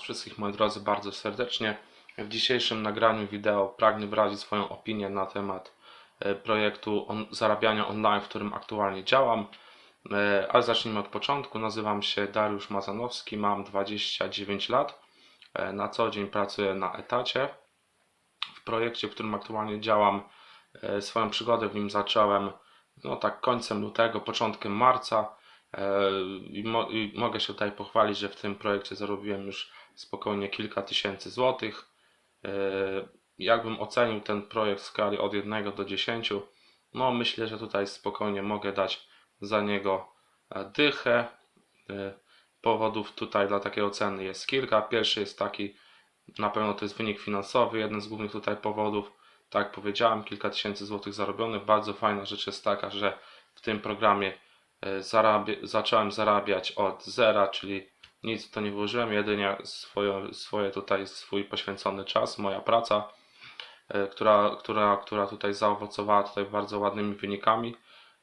wszystkich moi drodzy bardzo serdecznie. W dzisiejszym nagraniu wideo pragnę wyrazić swoją opinię na temat e, projektu on, zarabiania online, w którym aktualnie działam. E, Ale zacznijmy od początku. Nazywam się Dariusz Mazanowski, mam 29 lat. E, Na co dzień pracuję na etacie. W projekcie, w którym aktualnie działam, swoją przygodę w nim zacząłem no tak końcem lutego, początkiem marca. E, I, mo- I mogę się tutaj pochwalić, że w tym projekcie zarobiłem już spokojnie kilka tysięcy złotych. E, Jakbym ocenił ten projekt w skali od 1 do 10, no myślę, że tutaj spokojnie mogę dać za niego e, dychę. Powodów tutaj dla takiej oceny jest kilka. Pierwszy jest taki, na pewno to jest wynik finansowy, jeden z głównych tutaj powodów. Tak jak powiedziałem, kilka tysięcy złotych zarobionych. Bardzo fajna rzecz jest taka, że w tym programie zarabia, zacząłem zarabiać od zera, czyli nic to nie włożyłem, jedynie swoje, swoje tutaj swój poświęcony czas, moja praca, e, która, która, która tutaj zaowocowała tutaj bardzo ładnymi wynikami.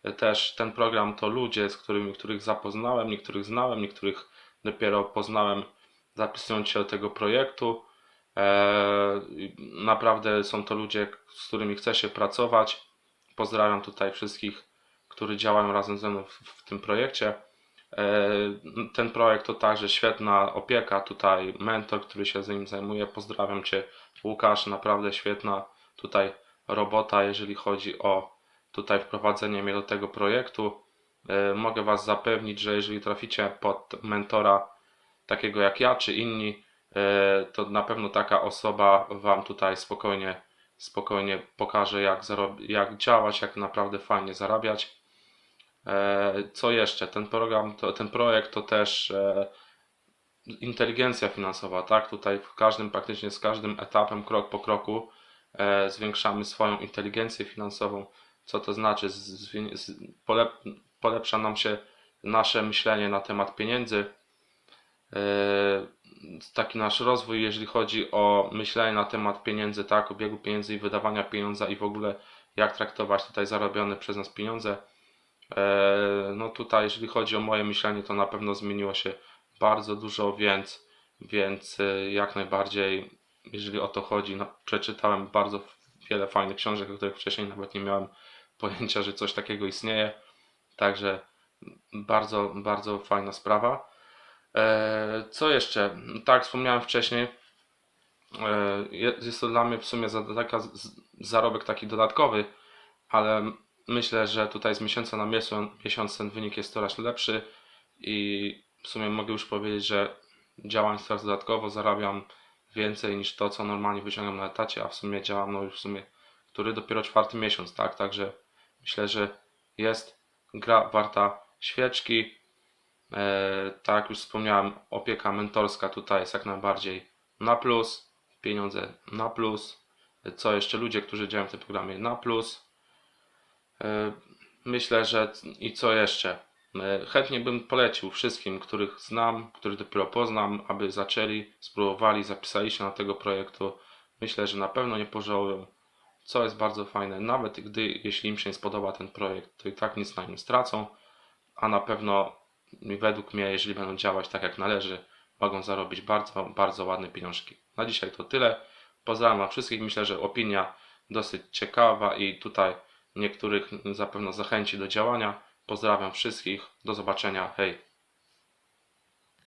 E, Też ten program to ludzie, z którymi, których zapoznałem, niektórych znałem, niektórych dopiero poznałem zapisując się do tego projektu. E, Naprawdę są to ludzie, z którymi chce się pracować. Pozdrawiam tutaj wszystkich, którzy działają razem ze mną w, w tym projekcie. E, Ten projekt to także świetna opieka, tutaj mentor, który się z nim zajmuje. Pozdrawiam Cię, Łukasz, naprawdę świetna tutaj robota, jeżeli chodzi o tutaj wprowadzenie mnie do tego projektu. E, Mogę Was zapewnić, że jeżeli traficie pod mentora takiego jak ja czy inni, e, to na pewno taka osoba Wam tutaj spokojnie, spokojnie pokaże jak, jak działać, jak naprawdę fajnie zarabiać. E, Co jeszcze? Ten program, to, ten projekt to też e, inteligencja finansowa, tak? Tutaj w każdym, praktycznie z każdym etapem, krok po kroku e, zwiększamy swoją inteligencję finansową. Co to znaczy? Polep, polepsza nam się nasze myślenie na temat pieniędzy. Taki nasz rozwój, jeżeli chodzi o myślenie na temat pieniędzy, tak? Obiegu pieniędzy i wydawania pieniądza i w ogóle jak traktować tutaj zarobione przez nas pieniądze. E, No tutaj, jeżeli chodzi o moje myślenie, to na pewno zmieniło się bardzo dużo, więc, więc e, jak najbardziej, jeżeli o to chodzi, no, przeczytałem bardzo wiele fajnych książek, o których wcześniej nawet nie miałem pojęcia, że coś takiego istnieje. Także bardzo, bardzo fajna sprawa. E, Co jeszcze? Tak, wspomniałem wcześniej, jest to dla mnie w sumie zarobek taki dodatkowy, ale myślę, że tutaj z miesiąca na miesiąc, ten wynik jest coraz lepszy i w sumie mogę już powiedzieć, że działam coraz dodatkowo, zarabiam więcej niż to, co normalnie wyciągam na etacie, a w sumie działam no już w sumie, który dopiero czwarty miesiąc, tak? Także myślę, że jest gra warta świeczki. E, tak już wspomniałem, opieka mentorska tutaj jest jak najbardziej na plus, pieniądze na plus. Co jeszcze? Ludzie, którzy działają w tym programie na plus. E, Myślę, że i co jeszcze? E, Chętnie bym polecił wszystkim, których znam, których dopiero poznam, aby zaczęli, spróbowali, zapisali się na tego projektu. Myślę, że na pewno nie pożałują. Co jest bardzo fajne, nawet gdy, jeśli im się nie spodoba ten projekt, to i tak nic na nim stracą, a na pewno według mnie, jeżeli będą działać tak jak należy, mogą zarobić bardzo, bardzo ładne pieniążki. Na dzisiaj to tyle. Pozdrawiam wszystkich. Myślę, że opinia dosyć ciekawa i tutaj niektórych zapewne zachęci do działania. Pozdrawiam wszystkich. Do zobaczenia. Hej.